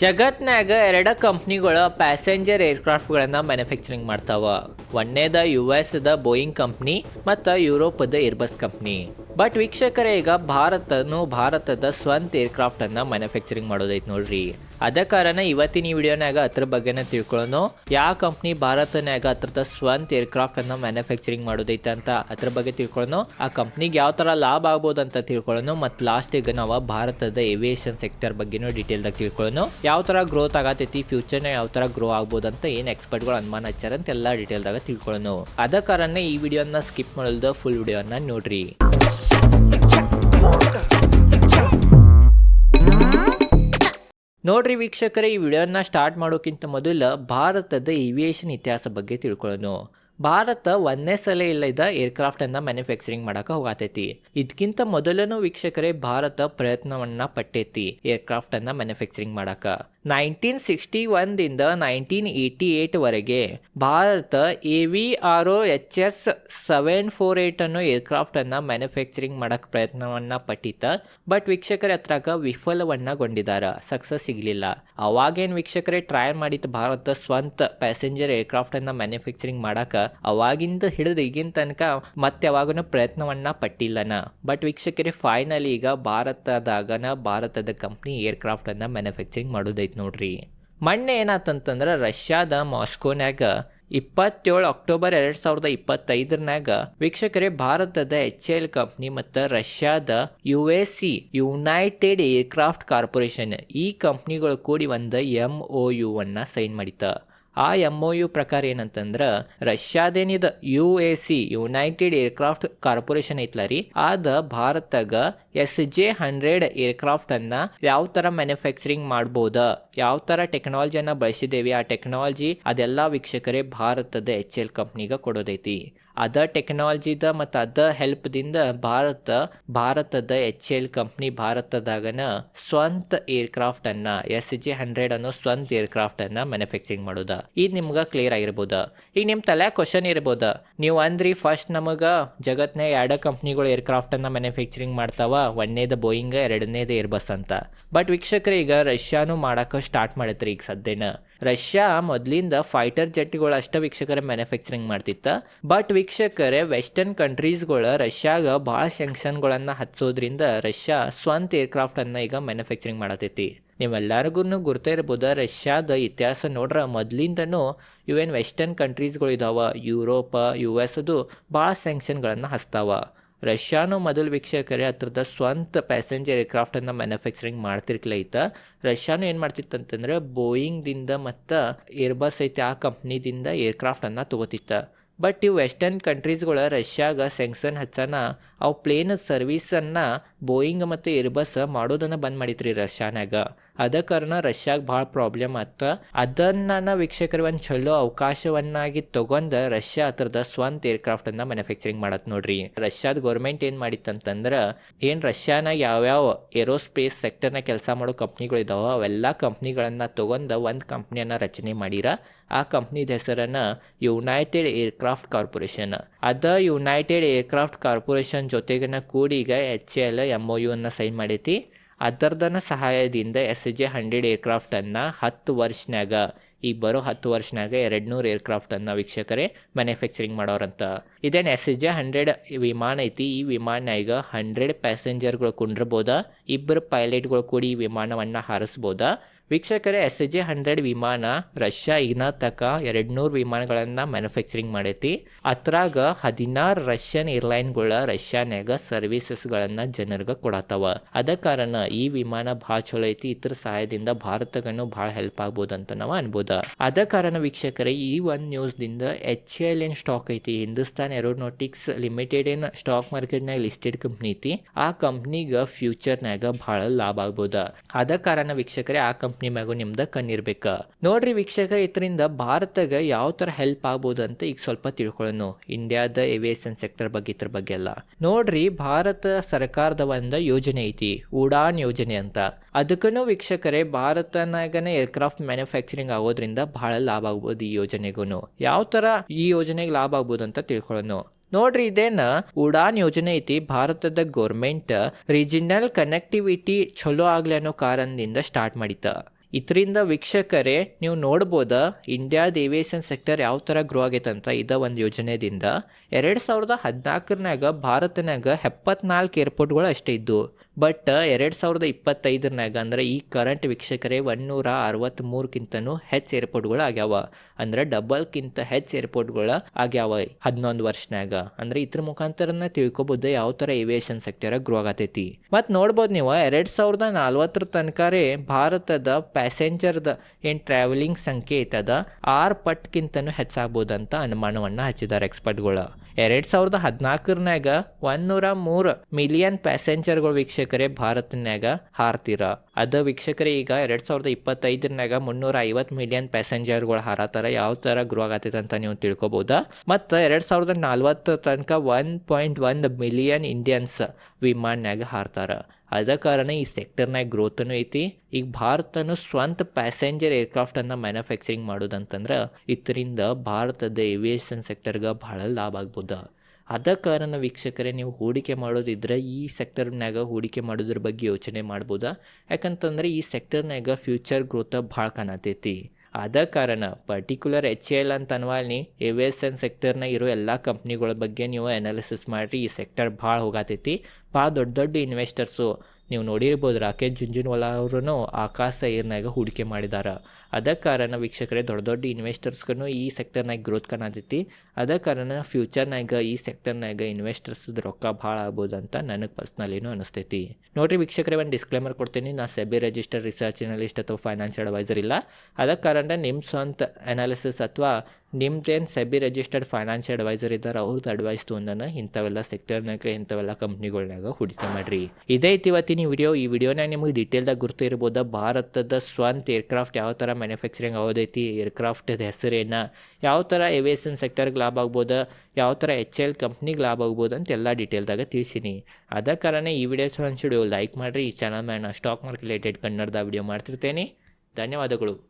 ಜಗತ್ನ್ಯಾಗ ಎರಡ ಕಂಪ್ನಿಗಳ ಪ್ಯಾಸೆಂಜರ್ ಏರ್ಕ್ರಾಫ್ಟ್ಗಳನ್ನ ಮ್ಯಾನುಫ್ಯಾಕ್ಚರಿಂಗ್ ಮಾಡ್ತಾವ. ಒಂದೇದ ಯು ದ ಬೋಯಿಂಗ್ ಕಂಪ್ನಿ ಮತ್ತು ಯುರೋಪದ ಏರ್ಬಸ್ ಕಂಪ್ನಿ. ಬಟ್ ವೀಕ್ಷಕರೇ, ಈಗ ಭಾರತನು ಭಾರತದ ಸ್ವಂತ ಏರ್ಕ್ರಾಫ್ಟ್ ಅನ್ನ ಮ್ಯಾನುಫ್ಯಾಕ್ಚರಿಂಗ್ ಮಾಡೋದೈತೆ ನೋಡ್ರಿ. ಅದ ಕಾರಣ ಇವತ್ತಿನ ಈ ವಿಡಿಯೋನಾಗ ಅದ್ರ ಬಗ್ಗೆನೇ ತಿಳ್ಕೊಳ್ಳೋಣ. ಯಾವ ಕಂಪ್ನಿ ಭಾರತನಾಗ ಅದ್ರದ ಸ್ವಂತ ಏರ್ಕ್ರಾಫ್ಟ್ ಅನ್ನ ಮ್ಯಾನುಫ್ಯಾಕ್ಚರಿಂಗ್ ಮಾಡೋದೈತೆ ಅಂತ ಅದ್ರ ಬಗ್ಗೆ ತಿಳ್ಕೊಳ್ಳೋಣ. ಆ ಕಂಪ್ನಿಗೆ ಯಾವ ತರ ಲಾಭ ಆಗ್ಬೋದು ಅಂತ ತಿಳ್ಕೊಳ್ಳೋಣ. ಮತ್ತು ಲಾಸ್ಟಿಗೆ ನಾವು ಭಾರತದ ಏವಿಯೇಷನ್ ಸೆಕ್ಟರ್ ಬಗ್ಗೆನೂ ಡೀಟೇಲ್ದಾಗ ತಿಳ್ಕೊಳ್ಳೋಣ. ಯಾವ ತರ ಗ್ರೋತ್ ಆಗತೈತಿ ಫ್ಯೂಚರ್ನ ಯಾವ ತರ ಗ್ರೋ ಆಗ್ಬೋದು ಅಂತ ಏನು ಎಕ್ಸ್ಪರ್ಟ್ಗಳು ಅನುಮಾನ ಹಚ್ಚಾರ ಅಂತ ಎಲ್ಲ ಡೀಟೇಲ್ದಾಗ ತಿಳ್ಕೊಳ್ಳೋಣ. ಅದ ಕಾರಣ ಈ ವಿಡಿಯೋನ ಸ್ಕಿಪ್ ಮಾಡಲ್ದ ಫುಲ್ ವಿಡಿಯೋನ ನೋಡ್ರಿ. ನೋಡ್ರಿ ವೀಕ್ಷಕರೇ, ಈ ವಿಡಿಯೋನ ಸ್ಟಾರ್ಟ್ ಮಾಡೋಕ್ಕಿಂತ ಮೊದಲು ಭಾರತದ ಏವಿಯೇಷನ್ ಇತಿಹಾಸ ಬಗ್ಗೆ ತಿಳ್ಕೊಳ್ಳೋಣ ಭಾರತ ಒಂದೇ ಸಲ ಇಲ್ಲದ ಏರ್ಕ್ರಾಫ್ಟನ್ನ ಮ್ಯಾನುಫ್ಯಾಕ್ಚರಿಂಗ್ ಮಾಡಕ ಹೋಗತೈತಿ. ಇದಕ್ಕಿಂತ ಮೊದಲನು ವೀಕ್ಷಕರೇ, ಭಾರತ ಪ್ರಯತ್ನವನ್ನ ಪಟ್ಟೈತಿ ಏರ್ಕ್ರಾಫ್ಟ್ ಅನ್ನ ಮ್ಯಾನುಫ್ಯಾಕ್ಚರಿಂಗ್ ಮಾಡಕ. ನೈನ್ಟೀನ್ ಸಿಕ್ಸ್ಟಿ ಒಂದಿಂದ ನೈನ್ಟೀನ್ ಏಯ್ಟಿ ಏಯ್ಟ್ವರೆಗೆ ವರೆಗೆ Bharat A V R O H S seven four eight ಅನ್ನೋ ಏರ್ಕ್ರಾಫ್ಟ್ ಮ್ಯಾನುಫ್ಯಾಕ್ಚರಿಂಗ್ ಮಾಡೋಕ್ಕೆ ಪ್ರಯತ್ನವನ್ನ ಪಟ್ಟಿತ್ತ ಬಟ್ ವೀಕ್ಷಕರ ಹತ್ರಾಗ ವಿಫಲವನ್ನಗೊಂಡಿದಾರ. ಸಕ್ಸಸ್ ಸಿಗಲಿಲ್ಲ. ಅವಾಗೇನು ವೀಕ್ಷಕರೇ ಟ್ರೈ ಮಾಡಿತ್ತು ಭಾರತ ಸ್ವಂತ ಪ್ಯಾಸೆಂಜರ್ ಏರ್ಕ್ರಾಫ್ಟನ್ನು ಮ್ಯಾನುಫ್ಯಾಕ್ಚರಿಂಗ್ ಮಾಡಕ ಅವಾಗಿಂದ ಹಿಡಿದು ಈಗಿನ ತನಕ ಮತ್ತೆ ಯಾವಾಗನು ಪ್ರಯತ್ನವನ್ನ ಪಟ್ಟಿಲ್ಲನ. ಬಟ್ ವೀಕ್ಷಕರೇ, ಫೈನಲಿ ಈಗ ಭಾರತದಾಗನ ಭಾರತದ ಕಂಪ್ನಿ ಏರ್ಕ್ರಾಫ್ಟನ್ನು ಮ್ಯಾನುಫ್ಯಾಕ್ಚರಿಂಗ್ ಮಾಡೋದೈತೆ. ನೋಡ್ರಿ. ಮೊನ್ನೆ ಏನಾತಂತಂದ್ರೆ ರಷ್ಯಾದ ಮಾಸ್ಕೋನ್ಯಾಗ ಇಪ್ಪತ್ತೇಳು ಅಕ್ಟೋಬರ್ ಎರಡು ಸಾವಿರದ ಇಪ್ಪತ್ತೈದರನಾಗ ವೀಕ್ಷಕರೇ, ಭಾರತದ ಎಚ್ ಎಲ್ ಕಂಪ್ನಿ ಮತ್ತು ರಷ್ಯಾದ U S C United Aircraft Corporation ಈ ಕಂಪ್ನಿಗಳು ಕೂಡಿ ಒಂದು ಎಂ ಒ ಯು ಸೈನ್ ಮಾಡಿತ ಆ ಎಂ ಒ ಯು ಪ್ರಕಾರ ಏನಂತಂದ್ರ, ರಷ್ಯಾದೇನಿದ U A C United Aircraft Corporation ಐತ್ಲ ರೀ. ಅದ ಭಾರತಗ ಎಸ್ ಜೆ ಹಂಡ್ರೆಡ್ ಏರ್ಕ್ರಾಫ್ಟ್ ಅನ್ನ ಯಾವ ತರ ಮ್ಯಾನುಫ್ಯಾಕ್ಚರಿಂಗ್ ಮಾಡ್ಬೋದ, ಯಾವ ತರ ಟೆಕ್ನಾಲಜಿಯನ್ನ ಬಳಸಿದೇವಿ, ಆ ಟೆಕ್ನಾಲಜಿ ಅದೆಲ್ಲ ವೀಕ್ಷಕರೇ ಭಾರತದ ಎಚ್ ಎಲ್ ಕಂಪ್ನಿಗೆ ಕೊಡೋದೈತಿ. ಅದ ಟೆಕ್ನಾಲಜಿದ ಮತ್ತು ಅದ ಹೆಲ್ಪ್ದಿಂದ ಭಾರತ, ಭಾರತದ ಎಚ್ ಎಲ್ ಕಂಪ್ನಿ ಭಾರತದಾಗನ ಸ್ವಂತ ಏರ್ಕ್ರಾಫ್ಟ್ ಅನ್ನ ಎಸ್ ಜಿ ಹಂಡ್ರೆಡ್ ಅನ್ನೋ ಸ್ವಂತ ಏರ್ಕ್ರಾಫ್ಟ್ ಅನ್ನ ಮ್ಯಾನುಫ್ಯಾಕ್ಚರಿಂಗ್ ಮಾಡೋದ. ಇದು ನಿಮ್ಗೆ ಕ್ಲಿಯರ್ ಆಗಿರ್ಬೋದು. ಈಗ ನಿಮ್ಮ ತಲೆ ಕ್ವಶನ್ ಇರ್ಬೋದು. ನೀವು ಅಂದ್ರಿ ಫಸ್ಟ್ ನಮಗ ಜಗತ್ನ ಎರಡು ಕಂಪ್ನಿಗಳು ಏರ್ಕ್ರಾಫ್ಟ್ ಅನ್ನ ಮ್ಯಾನುಫ್ಯಾಕ್ಚರಿಂಗ್ ಮಾಡ್ತಾವ? ಒಂದನೇದ ಬೋಯಿಂಗ್ ಎರಡನೇದ ಏರ್ಬಸ್ ಅಂತ. ಬಟ್ ವೀಕ್ಷಕರು, ಈಗ ರಷ್ಯಾನು ಮಾಡಕ ಸ್ಟಾರ್ಟ್ ಮಾಡತ್ರಿ ಈಗ ಸದ್ಯನ. ರಷ್ಯಾ ಮೊದಲಿಂದ ಫೈಟರ್ ಜೆಟ್ಗಳು ಅಷ್ಟ ವೀಕ್ಷಕರೇ ಮ್ಯಾನುಫ್ಯಾಕ್ಚರಿಂಗ್ ಮಾಡ್ತಿತ್ತ. ಬಟ್ ವೀಕ್ಷಕರೇ ವೆಸ್ಟರ್ನ್ ಕಂಟ್ರೀಸ್ಗಳು ರಷ್ಯಾಗ ಭಾಳ ಸ್ಯಾಂಕ್ಷನ್ಗಳನ್ನು ಹಚ್ಚೋದ್ರಿಂದ ರಷ್ಯಾ ಸ್ವಂತ ಏರ್ಕ್ರಾಫ್ಟ್ ಅನ್ನ ಈಗ ಮ್ಯಾನುಫ್ಯಾಕ್ಚರಿಂಗ್ ಮಾಡತೈತಿ. ನೀವೆಲ್ಲರಿಗೂ ಗುರ್ತಾ ಇರ್ಬೋದು, ರಷ್ಯಾದ ಇತಿಹಾಸ ನೋಡ್ರ ಮೊದಲಿಂದನೂ ಇವೇನು ವೆಸ್ಟರ್ನ್ ಕಂಟ್ರೀಸ್ಗಳು ಇದಾವ ಯುರೋಪ ಯು ಎಸ್ ಅದು ಭಾಳ ಸ್ಯಾಂಕ್ಷನ್ಗಳನ್ನು ಹಚ್ತಾವ. ರಷ್ಯಾನು ಮೊದಲು ವೀಕ್ಷಕರೇ ಹತ್ರದ ಸ್ವಂತ ಪ್ಯಾಸೆಂಜರ್ ಏರ್ಕ್ರಾಫ್ಟನ್ನು ಮ್ಯಾನುಫ್ಯಾಕ್ಚರಿಂಗ್ ಮಾಡ್ತಿರ್ಲಿಲ್ಲ ರಷ್ಯಾನು ಏನು ಮಾಡ್ತಿತ್ತು ಅಂತಂದ್ರೆ ಬೋಯಿಂಗ್ದಿಂದ ಮತ್ತು ಏರ್ಬಸ್ ಐತೆ ಆ ಕಂಪ್ನಿದಿಂದ ಏರ್ಕ್ರಾಫ್ಟನ್ನು ತಗೋತಿತ್ತ. ಬಟ್ ಇವು ವೆಸ್ಟರ್ನ್ ಕಂಟ್ರೀಸ್ಗಳು ರಷ್ಯಾಗ ಸೆಂಕ್ಷನ್ ಹಚ್ಚನ ಅವು ಪ್ಲೇನ್ ಸರ್ವೀಸನ್ನು ಬೋಯಿಂಗ್ ಮತ್ತು ಏರ್ಬಸ್ ಮಾಡೋದನ್ನು ಬಂದ್ ಮಾಡಿತ್ರಿ ರಷ್ಯಾನಾಗ ಅದ ಕಾರಣ ರಷ್ಯಾಗ ಭಾಳ ಪ್ರಾಬ್ಲಮ್ ಆತ. ಅದನ್ನ ವೀಕ್ಷಕರು ಒಂದು ಚಲೋ ಅವಕಾಶವನ್ನಾಗಿ ತಗೊಂಡ ರಷ್ಯಾ ಹತ್ರದ ಸ್ವಂತ ಏರ್ಕ್ರಾಫ್ಟ್ ಅನ್ನ ಮ್ಯಾನುಫ್ಯಾಕ್ಚರಿಂಗ್ ಮಾಡತ್ ನೋಡ್ರಿ. ರಷ್ಯಾದ ಗೌರ್ಮೆಂಟ್ ಏನ್ ಮಾಡಿತ್ತಂತಂದ್ರ, ಏನ್ ರಷ್ಯಾನ ಯಾವ್ಯಾವ ಏರೋಸ್ಪೇಸ್ ಸೆಕ್ಟರ್ನ ಕೆಲಸ ಮಾಡೋ ಕಂಪ್ನಿಗಳು ಇದಾವೆ ಅವೆಲ್ಲ ಕಂಪ್ನಿಗಳನ್ನು ತಗೊಂಡ ಒಂದು ಕಂಪ್ನಿಯನ್ನ ರಚನೆ ಮಾಡಿರ. ಆ ಕಂಪ್ನಿದ ಹೆಸರನ್ನ ಯುನೈಟೆಡ್ ಏರ್ಕ್ರಾಫ್ಟ್ ಕಾರ್ಪೊರೇಷನ್ ಅದ ಯುನೈಟೆಡ್ ಏರ್ಕ್ರಾಫ್ಟ್ ಕಾರ್ಪೊರೇಷನ್ ಜೊತೆಗಿನ ಕೂಡಿ ಈಗ H L M O U ಅನ್ನ ಸೈನ್ ಮಾಡೈತಿ. ಅದರ್ದನ ಸಹಾಯದಿಂದ ಎಸ್ ಜೆ ಹಂಡ್ರೆಡ್ ಏರ್ಕ್ರಾಫ್ಟನ್ನು ಹತ್ತು ವರ್ಷನಾಗ ಈಗ ಬರೋ ಹತ್ತು ವರ್ಷನಾಗ ಎರಡು ನೂರು ಅನ್ನ ವೀಕ್ಷಕರೇ ಮ್ಯಾನುಫ್ಯಾಕ್ಚರಿಂಗ್ ಮಾಡೋರಂತ. ಇದೇನು ಎಸ್ ಜೆ ಹಂಡ್ರೆಡ್ ವಿಮಾನ ಐತಿ, ಈ ವಿಮಾನ ಈಗ ಹಂಡ್ರೆಡ್ ಪ್ಯಾಸೆಂಜರ್ಗಳು ಕುಂಡ್ರಬೋದ ಇಬ್ಬರು ಪೈಲಟ್ಗಳು ಕೂಡಿ ಈ ವಿಮಾನವನ್ನು ಹಾರಿಸ್ಬೋದ. ವೀಕ್ಷಕರೇ ಎಸ್ ಜೆ ಹಂಡ್ರೆಡ್ ವಿಮಾನ ರಷ್ಯಾ ಈಗಿನ ತಕ ಎರಡು ನೂರು ವಿಮಾನಗಳನ್ನು ಮ್ಯಾನುಫ್ಯಾಕ್ಚರಿಂಗ್ ಮಾಡೈತಿ. ಅದ್ರಾಗ ಹದಿನಾರು ರಷ್ಯನ್ ಏರ್ಲೈನ್ಗಳ ರಷ್ಯಾನ್ಯಾಗ ಸರ್ವಿಸಸ್ಗಳನ್ನು ಜನರಿಗೆ ಕೊಡತ್ತವ ಅದ ಕಾರಣ ಈ ವಿಮಾನ ಭಾಳ ಚಲೋ ಐತಿ ಇದ್ರ ಸಹಾಯದಿಂದ ಭಾರತಗನು ಭಾಳ ಹೆಲ್ಪ್ ಆಗ್ಬೋದು ಅಂತ ನಾವು ಅನ್ಬೋದ. ಅದ ಕಾರಣ ವೀಕ್ಷಕರೇ, ಈ ಒಂದು ನ್ಯೂಸ್ದಿಂದ ಎಚ್ ಎಲ್ ಏನ್ ಸ್ಟಾಕ್ ಐತಿ, ಹಿಂದೂಸ್ತಾನ್ ಏರೋನಾಟಿಕ್ಸ್ ಲಿಮಿಟೆಡ್ ಏನ್ ಸ್ಟಾಕ್ ಮಾರ್ಕೆಟ್ನಾಗ ಲಿಸ್ಟೆಡ್ ಕಂಪ್ನಿ ಐತಿ. ಆ ಕಂಪ್ನಿಗ ಫ್ಯೂಚರ್ನಾಗ ಭಾಳ ಲಾಭ ಆಗ್ಬೋದ. ಅದ ಕಾರಣ ವೀಕ್ಷಕರೇ, ಆ ಕಂಪ್ನಿ ಮ್ಯಾಗು ನಿಮ್ದ ಕಣ್ಣಿರ್ಬೇಕ. ನೋಡ್ರಿ ವೀಕ್ಷಕರ, ಇದರಿಂದ ಭಾರತಗ ಯಾವ ತರ ಹೆಲ್ಪ್ ಆಗ್ಬೋದು ಅಂತ ಈಗ ಸ್ವಲ್ಪ ತಿಳ್ಕೊಳ್ಳೋಣ. ಇಂಡಿಯಾದ ಏವಿಯೇಷನ್ ಸೆಕ್ಟರ್ ಬಗ್ಗೆ, ಇದ್ರ ಬಗ್ಗೆ ಎಲ್ಲ. ನೋಡ್ರಿ, ಭಾರತ ಸರ್ಕಾರದ ಒಂದು ಯೋಜನೆ ಐತಿ, ಉಡಾನ್ ಯೋಜನೆ ಅಂತ. ಅದಕ್ಕೂ ವೀಕ್ಷಕರೇ, ಭಾರತನಾಗನೇ ಏರ್ಕ್ರಾಫ್ಟ್ ಮ್ಯಾನುಫ್ಯಾಕ್ಚರಿಂಗ್ ಆಗೋದ್ರಿಂದ ಬಹಳ ಲಾಭ ಆಗ್ಬೋದು ಈ ಯೋಜನೆಗೂ ಯಾವ ತರ ಈ ಯೋಜನೆಗೆ ಲಾಭ ಆಗ್ಬೋದು ಅಂತ ತಿಳ್ಕೊಳ್ಳೋಣ. ನೋಡ್ರಿ, ಇದೇನ ಉಡಾನ್ ಯೋಜನೆ ಐತಿ. ಭಾರತದ ಗೌರ್ಮೆಂಟ್ ರೀಜಿನಲ್ ಕನೆಕ್ಟಿವಿಟಿ ಚಲೋ ಆಗ್ಲಿ ಅನ್ನೋ ಕಾರಣದಿಂದ ಸ್ಟಾರ್ಟ್ ಮಾಡಿತ ಇದರಿಂದ ವೀಕ್ಷಕರೇ, ನೀವು ನೋಡ್ಬೋದ ಇಂಡಿಯಾದ ಏವಿಯೇಷನ್ ಸೆಕ್ಟರ್ ಯಾವ ಥರ ಗ್ರೋ ಆಗೈತಂತ ಇದ ಒಂದು ಯೋಜನೆದಿಂದ. ಎರಡು ಸಾವಿರದ ಹದಿನಾಲ್ಕರನಾಗ ಭಾರತನಾಗ ಎಪ್ಪತ್ನಾಲ್ಕು ಏರ್ಪೋರ್ಟ್ಗಳು ಅಷ್ಟೇ ಇದ್ದು. ಬಟ್ ಎರಡು ಸಾವಿರದ ಇಪ್ಪತ್ತೈದರನಾಗ ಅಂದ್ರೆ ಈ ಕರೆಂಟ್ ವೀಕ್ಷಕರೇ ಒನ್ನೂರ ಅರವತ್ತ್ಮೂರಕ್ಕಿಂತನೂ ಹೆಚ್ಚು ಏರ್ಪೋರ್ಟ್ಗಳು ಆಗ್ಯಾವ ಅಂದ್ರೆ ಡಬಲ್ಕ್ಕಿಂತ ಹೆಚ್ಚು ಏರ್ಪೋರ್ಟ್ಗಳು ಆಗ್ಯಾವ ಹದಿನೊಂದು ವರ್ಷನಾಗ ಅಂದ್ರೆ ಇದ್ರ ಮುಖಾಂತರನ ತಿಳ್ಕೊಬೋದು ಯಾವ ಥರ ಏವಿಯೇಷನ್ ಸೆಕ್ಟರ್ ಗ್ರೋ ಆಗತೈತಿ. ಮತ್ತು ನೋಡ್ಬೋದು ನೀವು, ಎರಡು ಸಾವಿರದ ನಲ್ವತ್ತರ ತನಕರೇ ಭಾರತದ ಪ್ಯಾಸೆಂಜರ್ದ ಏನು ಟ್ರಾವೆಲಿಂಗ್ ಸಂಖ್ಯೆ ಐತದ, ಆರು ಪಟ್ಕಿಂತನೂ ಹೆಚ್ಚಾಗ್ಬೋದಂತ ಅನುಮಾನವನ್ನು ಹಚ್ಚಿದ್ದಾರೆ ಎಕ್ಸ್ಪರ್ಟ್ಗಳು ಎರಡು ಸಾವಿರದ ಹದಿನಾಲ್ಕರನ್ಯಾಗ ಒನ್ನೂರ ಮೂರು ಮಿಲಿಯನ್ ಪ್ಯಾಸೆಂಜರ್ಗಳು ವೀಕ್ಷಕರೇ ಭಾರತನ್ಯಾಗ ಹಾರ್ತಿರ. ಅದ ವೀಕ್ಷಕರೇ ಈಗ ಎರಡು ಸಾವಿರದ ಇಪ್ಪತ್ತೈದರನ್ಯಾಗ ಮುನ್ನೂರ ಐವತ್ತು ಮಿಲಿಯನ್ ಪ್ಯಾಸೆಂಜರ್ಗಳು ಹಾರತಾರ. ಯಾವ ಥರ ಗ್ರೋ ಆಗತ್ತೈತೆ ಅಂತ ನೀವು ತಿಳ್ಕೊಬೋದಾ? ಮತ್ತು ಎರಡು ಸಾವಿರದ ನಲ್ವತ್ತು ತನಕ one point one million Indians ವಿಮಾನ್ಯಾಗ ಹಾರ್ತಾರ. ಅದ ಕಾರಣ ಈ ಸೆಕ್ಟರ್ನಾಗ ಗ್ರೋತನೂ ಐತಿ. ಈಗ ಭಾರತನು ಸ್ವಂತ ಪ್ಯಾಸೆಂಜರ್ ಏರ್ಕ್ರಾಫ್ಟನ್ನು ಮ್ಯಾನುಫ್ಯಾಕ್ಚರಿಂಗ್ ಮಾಡೋದಂತಂದ್ರೆ ಇದರಿಂದ ಭಾರತದ ಏವಿಯೇಷನ್ ಸೆಕ್ಟರ್ಗೆ ಭಾಳ ಲಾಭ ಆಗ್ಬೋದು. ಅದ ಕಾರಣ ವೀಕ್ಷಕರೇ, ನೀವು ಹೂಡಿಕೆ ಮಾಡೋದಿದ್ರೆ ಈ ಸೆಕ್ಟರ್ನಾಗ ಹೂಡಿಕೆ ಮಾಡೋದ್ರ ಬಗ್ಗೆ ಯೋಚನೆ ಮಾಡ್ಬೋದಾ. ಯಾಕಂತಂದ್ರೆ ಈ ಸೆಕ್ಟರ್ನಾಗ ಫ್ಯೂಚರ್ ಗ್ರೋತ್ ಭಾಳ ಕಾಣತೈತಿ. ಅದ ಕಾರಣ ಪರ್ಟಿಕ್ಯುಲರ್ ಎಚ್ ಎಲ್ ಅಂತ ಅನ್ವಾಲ್ನಿ ಏವಿಯೇಷನ್ ಸೆಕ್ಟರ್ನಾಗ ಇರೋ ಎಲ್ಲ ಕಂಪ್ನಿಗಳ ಬಗ್ಗೆ ನೀವು ಅನಾಲಿಸಿಸ್ ಮಾಡಿರಿ. ಈ ಸೆಕ್ಟರ್ ಭಾಳ ಹೋಗತೈತಿ. ಭಾಳ ದೊಡ್ಡ ದೊಡ್ಡ ಇನ್ವೆಸ್ಟರ್ಸು ನೀವು ನೋಡಿರ್ಬೋದು ರಾಕೇಶ್ ಜುಂಜುನ್ವಾಲಾ ಅವರು ಆಕಾಶ ಏರ್ನಾಗ ಹೂಡಿಕೆ ಮಾಡಿದಾರ. ಅದ ಕಾರಣ ವೀಕ್ಷಕರೇ, ದೊಡ್ಡ ದೊಡ್ಡ ಇನ್ವೆಸ್ಟರ್ಸ್ಗೂ ಈ ಸೆಕ್ಟರ್ನಾಗ ಗ್ರೋತ್ ಕಾಣತೈತಿ. ಅದ ಕಾರಣ ಫ್ಯೂಚರ್ನಾಗ ಈ ಸೆಕ್ಟರ್ನಾಗ ಇನ್ವೆಸ್ಟರ್ಸ್ದು ರೊಕ್ಕ ಭಾಳ ಆಗ್ಬೋದು ಅಂತ ನನಗೆ ಪರ್ಸ್ನಲಿನೂ ಅನಿಸ್ತೈತಿ. ನೋಡಿರಿ ವೀಕ್ಷಕರೇ, ಒಂದು ಡಿಸ್ಕ್ಲೇಮರ್ ಕೊಡ್ತೀನಿ. ನಾ ಸೆಬಿ ರಿಜಿಸ್ಟರ್ ರಿಸರ್ಚ್ ಅನಲಿಸ್ಟ್ ಅಥವಾ ಫೈನಾನ್ಷಿಯಲ್ ಅಡ್ವೈಸರ್ ಇಲ್ಲ. ಅದ ಕಾರಣ ನಿಮ್ಮ ಸ್ವಂತ ಅನಾಲಿಸಿಸ್ ಅಥವಾ ನಿಮ್ದೇನು ಸೆಬಿ ರಿಜಿಸ್ಟರ್ಡ್ ಫೈನಾನ್ಷಿಯಲ್ ಅಡ್ವೈಸರ್ ಇದ್ದಾರೆ ಅವ್ರದ್ದು ಅಡ್ವೈಸ್ ತೊಗೊಂಡನ ಇಂಥವೆಲ್ಲ ಸೆಕ್ಟರ್ನಾಗ ಇಂಥವೆಲ್ಲ ಕಂಪ್ನಿಗಳ್ನಾಗ ಹೂಡಿಕೆ ಮಾಡಿರಿ. ಇದೇ ಐತಿ ಇವತ್ತಿನ ವಿಡಿಯೋ ಈ ವಿಡಿಯೋನಾಗ ನಿಮಗೆ ಡೀಟೇಲ್ದಾಗ ಗುರ್ತು ಇರ್ಬೋದು. ಭಾರತದ ಸ್ವಂತ ಏರ್ಕ್ರಾಫ್ಟ್ ಯಾವ ಥರ ಮ್ಯಾನುಫ್ಯಾಕ್ಚರಿಂಗ್ ಆಗೋದೈತಿ ಏರ್ಕ್ರಾಫ್ಟದ ಹೆಸರೇನು, ಯಾವ ಥರ ಏವಿಯೇಷನ್ ಸೆಕ್ಟರ್ಗೆ ಲಾಭ ಆಗ್ಬೋದು, ಯಾವ ಥರ ಎಚ್ ಎಲ್ ಕಂಪ್ನಿಗೆ ಲಾಭ ಆಗ್ಬೋದು ಅಂತ ಎಲ್ಲ ಡೀಟೇಲ್ದಾಗ ತಿಳಿಸೀನಿ. ಅದ ಕಾರಣ ಈ ವಿಡಿಯೋ ಅನ್ಸಿಡಿಯೋ ಲೈಕ್ ಮಾಡಿರಿ, ಈ ಚಾನಲ್ ಮೇಲೆ ಸ್ಟಾಕ್ ಮಾರ್ಕೆಟ್ ರಿಲೇಟೆಡ್ ಕನ್ನಡದ ವಿಡಿಯೋ ಮಾಡ್ತಿರ್ತೇನೆ. ಧನ್ಯವಾದಗಳು.